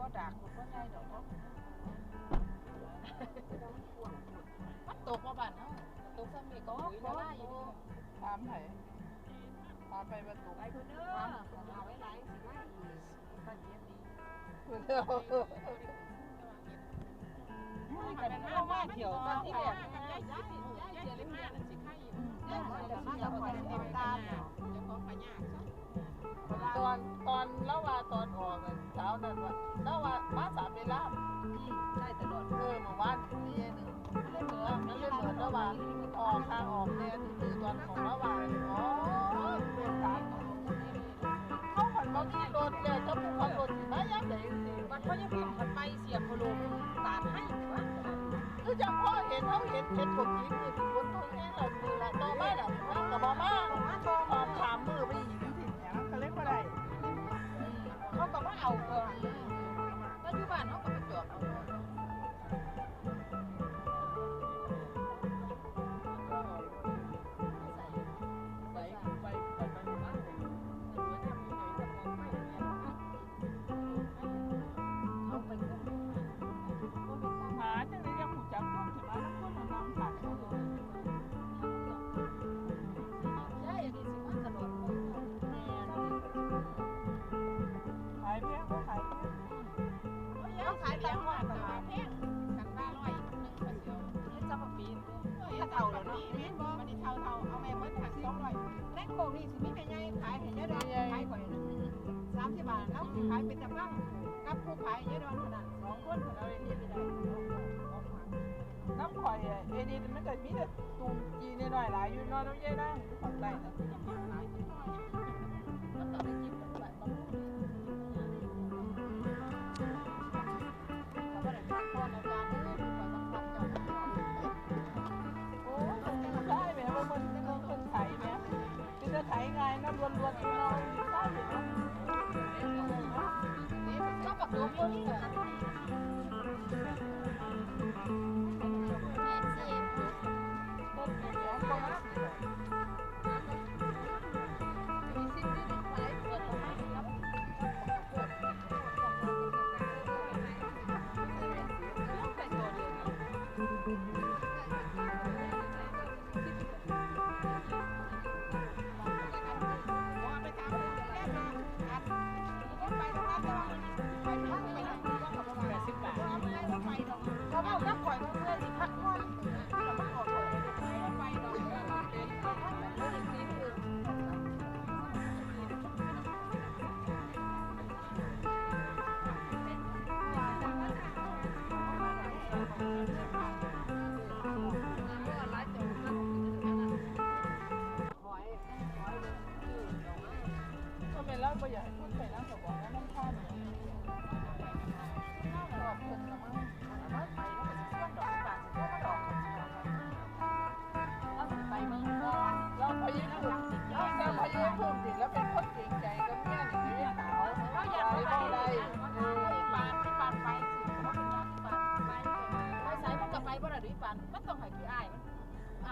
ดอกเนาะมันตกมาบ้านเนาะตกซ้ำนี่ก็ปุ๋ยละลายอยู่นี่ถามไผถามไปประตูไปคนเด้อเอาไว้หลายสิว่าอีกบ้านเย็นดีคุณเด้อกันเข้ามาเที่ยวตอนที่แบบย้ายย้ายย้ายเสียเลยมานั่นสิใครอยู่ย้ายมาจะมาจะคอยติดตามเนาะจะของพญาซะ ตอนตอนแล้วว่าตอนออกอะเช้านั้นว่าแล้วว่ามาสามเวลาได้ตลอดเออเมื่อวานนี่หนึ่งเลยเหมือนมันเลยเหมือนแล้วว่าออกทางออกเนี่ยคือตอนของแล้วว่าอ๋อเป็นทางเขาผันบาที่รถเนี่ยจะผูกพันรถสิมาย่างไหนสิมันก็ยังผิดมันไปเสียบพลุตาดให้วะคือจังพ่อเห็นเขาเห็นเห็นผมกินคือสิบนตรงนี้แหละคือละต่อมาน่ะมากับบ่มาออกขา ถ้าเท่าแล้วเนาะแม่บ่มันนี่เท่าเท่าเอาแม่เบิ้ลหักสองร้อยแม่โคงนี่สิมีแม่ใหญ่ขายให้ยายดอนขายก่อยนึงสามสิบบาทแล้วขายเป็นตะบังกับผู้ขายยายดอนขนาดสองคนคนเราเลยนี่ไปได้น้ำข่อยอะเอดีมันก็มีแต่ตูมจีนหน่อยหลายอยู่นอนน้ำเย็นนะฝั่งใจนะ 너무 예쁜 것 같아. 너무 예쁜 것 같아. 너무 예쁜 것 같아.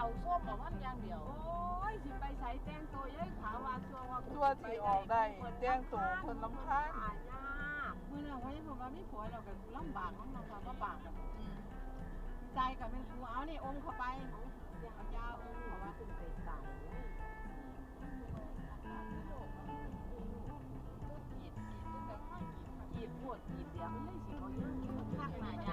เอาส้มออกมันอย่างเดียว โอ้ยสิไปใส่แจ้งตัวยัยขาวว่าชัวว่าตัวที่ออกได้แจ้งตัวคนลำคาญหายากเมื่อเราว่ายังบอกว่าไม่ผัวเรากันลำบากน้องเราก็บากกันใจกับเป็นกูเอานี่องค์เข้าไปเอายาองค์เขาว่าคุณไปใส่กีดปวดกีดเดียวมันเลยสิเขา